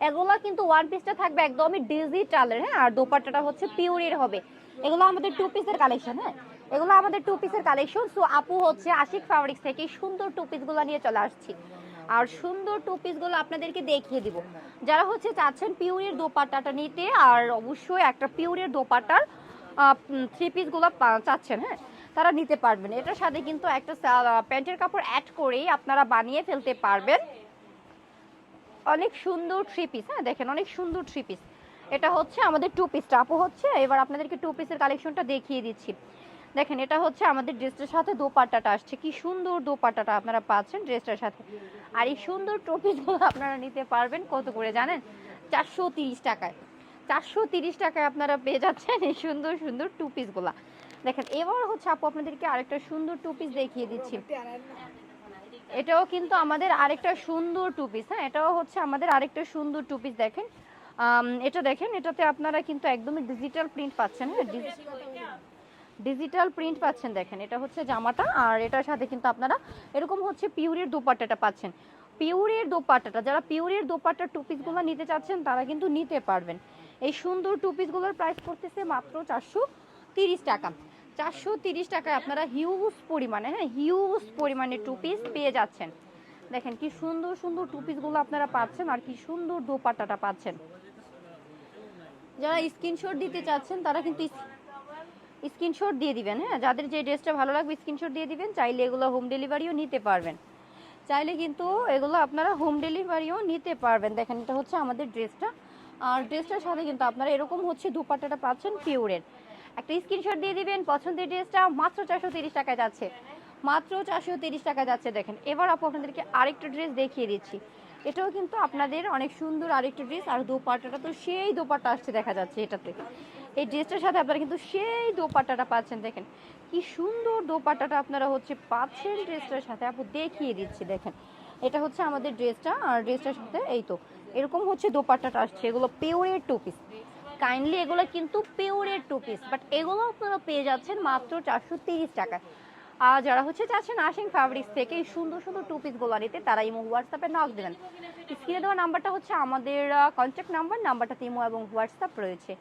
এগুলো কিন্তু ওয়ান পিসটা থাকবে একদমই ডিজিটালের হ্যাঁ? আর দোপাট্টাটা হচ্ছে পিওরের হবে। এগুলো আমাদের টু পিসের কালেকশন হ্যাঁ? এগুলো আমাদের টু পিসের কালেকশন সো আপু হচ্ছে আশিক ফ্যাব্রিক্স থেকে সুন্দর টু পিসগুলো নিয়ে চলে আসছি। আর সুন্দর টু পিসগুলো আপনাদেরকে দেখিয়ে দিব। যারা হচ্ছে চাচ্ছেন পিওরের দোপাট্টাটা নিতে, আর অবশ্যই একটা পিওরের দোপাট্টার থ্রি পিসগুলো চাচ্ছেন হ্যাঁ? তারা নিতে পারবেন। এটার সাথে কিন্তু একটা প্যান্টের কাপড় অ্যাড করেই আপনারা বানিয়ে ফেলতে পারবেন। অনেক সুন্দর থ্রি পিস হ্যাঁ দেখেন অনেক সুন্দর থ্রি পিস এটা হচ্ছে আমাদের টু। পিসটা আপু হচ্ছে, এবার আপনাদেরকে টু পিসের কালেকশনটা দেখিয়ে দিচ্ছি। দেখেন, এটা হচ্ছে আমাদের ড্রেসটার সাথে দোপাট্টাটা আসছে। কি সুন্দর দোপাট্টাটা আপনারা পাচ্ছেন ড্রেসটার সাথে। আর এই সুন্দর টু পিসগুলো আপনারা নিতে পারবেন কত করে জানেন? চারশো তিরিশ টাকায়। চারশো তিরিশ টাকায় আপনারা পেয়ে যাচ্ছেন এই সুন্দর সুন্দর টু পিসগুলা দেখেন, এবার হচ্ছে আপু আপনাদেরকে আরেকটা সুন্দর টু পিস দেখিয়ে দিচ্ছি। এটাও কিন্তু আমাদের আরেকটা সুন্দর টু পিস হ্যাঁ? এটাও হচ্ছে আমাদের আরেকটা সুন্দর টু পিস দেখেন। এটা দেখেন এটাতে আপনারা কিন্তু একদমই ডিজিটাল প্রিন্ট পাচ্ছেন হ্যাঁ? ডিজিটাল প্রিন্ট পাচ্ছেন দেখেন। এটা হচ্ছে জামাটা আর এটার সাথে কিন্তু আপনারা এরকম হচ্ছে পিউরের দোপাট্টাটা পাচ্ছেন। পিউরের দোপাট্টাটা যারা পিউরের দোপাট্টা টু পিসগুলো নিতে চাচ্ছেন তারা কিন্তু নিতে পারবেন। এই সুন্দর টু পিসগুলোর প্রাইস পড়তেছে মাত্র চারশো তিরিশ টাকা। চারশো তিরিশ টাকায় আপনারা হিউজ পরিমাণে হ্যাঁ হিউজ পরিমাণে টু পিস পেয়ে যাচ্ছেন। দেখেন কি সুন্দর সুন্দর টু পিসগুলো আপনারা পাচ্ছেন আর কি সুন্দর দোপাট্টাটা পাচ্ছেন। যারা স্ক্রিনশট দিতে চাচ্ছেন, তারা কিন্তু স্ক্রিনশট দিয়ে দিবেন হ্যাঁ যাদের যে ড্রেসটা ভালো লাগবে স্ক্রিনশট দিয়ে দিবেন, চাইলে এগুলো হোম ডেলিভারিও নিতে পারবেন। চাইলে কিন্তু এগুলো আপনারা হোম ডেলিভারিও নিতে পারবেন। দেখেন এটা হচ্ছে আমাদের ড্রেসটা। আর ড্রেসটার সাথে কিন্তু আপনারা এরকম হচ্ছে দুপাট্টাটা পাচ্ছেন পিওরের একটা স্ক্রিনশট দিয়ে দিবেন, পছন্দের ড্রেসটা মাত্র চারশো তিরিশ টাকায় যাচ্ছে। মাত্র চারশো তিরিশ টাকা যাচ্ছে, দেখেন। এবার আপু আপনাদেরকে আরেকটা ড্রেস দেখিয়ে দিচ্ছি। এটাও কিন্তু আপনাদের অনেক সুন্দর আরেকটা ড্রেস আর দোপাট্টাটা তো সেই দোপাট্টা আসছে, দেখা যাচ্ছে এটাতে। এই ড্রেসটার সাথে আপনারা কিন্তু সেই দোপাট্টাটা পাচ্ছেন, দেখেন। কি সুন্দর দোপাট্টাটা আপনারা হচ্ছে পাচ্ছেন ড্রেসটার সাথে। আপু দেখিয়ে দিচ্ছি, দেখেন। এটা হচ্ছে আমাদের ড্রেসটা আর ড্রেসটার সাথে এই তো, এরকম হচ্ছে দোপাট্টাটা আসছে। এগুলো পিওরের টু পিস কাইন্ডলি এগুলো কিন্তু পিওরের টু পিস বাট এগুলো আপনারা পেয়ে যাচ্ছেন মাত্র চারশো তিরিশ টাকায়। আর যারা হচ্ছে চাচ্ছেন আশিং ফ্যাব্রিক্স থেকে, এই সুন্দর সুন্দর টু পিসগুলো নিতে, তারা ইমো হোয়াটসঅ্যাপে নক দেবেন। স্ক্রিনে দেওয়া নাম্বারটা হচ্ছে আমাদের কন্ট্যাক্ট নাম্বার নাম্বারটাতে ইমো এবং হোয়াটসঅ্যাপ রয়েছে।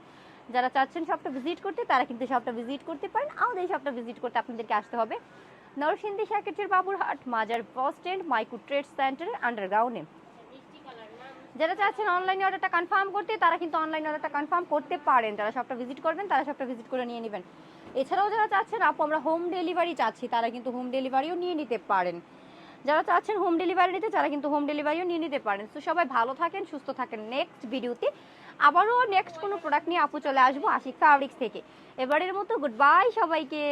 যারা চাচ্ছেন শপটা ভিজিট করতে, তারা কিন্তু শপটা ভিজিট করতে পারেন। আমাদের এই শপটা ভিজিট করতে আপনাদেরকে আসতে হবে। নরসিংদী সার্কেটের বাবুরহাট, মাজার বাস স্ট্যান্ড মাইকু ট্রেড সেন্টারের আন্ডারগ্রাউন্ডে যারা চাচ্ছেন অনলাইনে অর্ডারটা কনফার্ম করতে, তারা কিন্তু অনলাইন অর্ডারটা কনফার্ম করতে পারেন। যারা সবটা ভিজিট করবেন, তারা সবটা ভিজিট করে নিয়ে নেবেন। এছাড়াও যারা চাচ্ছেন, আপু, আমরা হোম ডেলিভারি চাচ্ছি, তারা কিন্তু হোম ডেলিভারিও নিয়ে নিতে পারেন। যারা চাচ্ছেন হোম ডেলিভারি নিতে, তারা কিন্তু হোম ডেলিভারিও নিয়ে নিতে পারেন। তো সবাই ভালো থাকেন, সুস্থ থাকেন। নেক্সট ভিডিওতে আবারও নেক্সট কোনো প্রোডাক্ট নিয়ে আপু চলে আসব, আশিক ফ্যাব্রিক্স থেকে। এবারের মতো গুড বাই সবাইকে।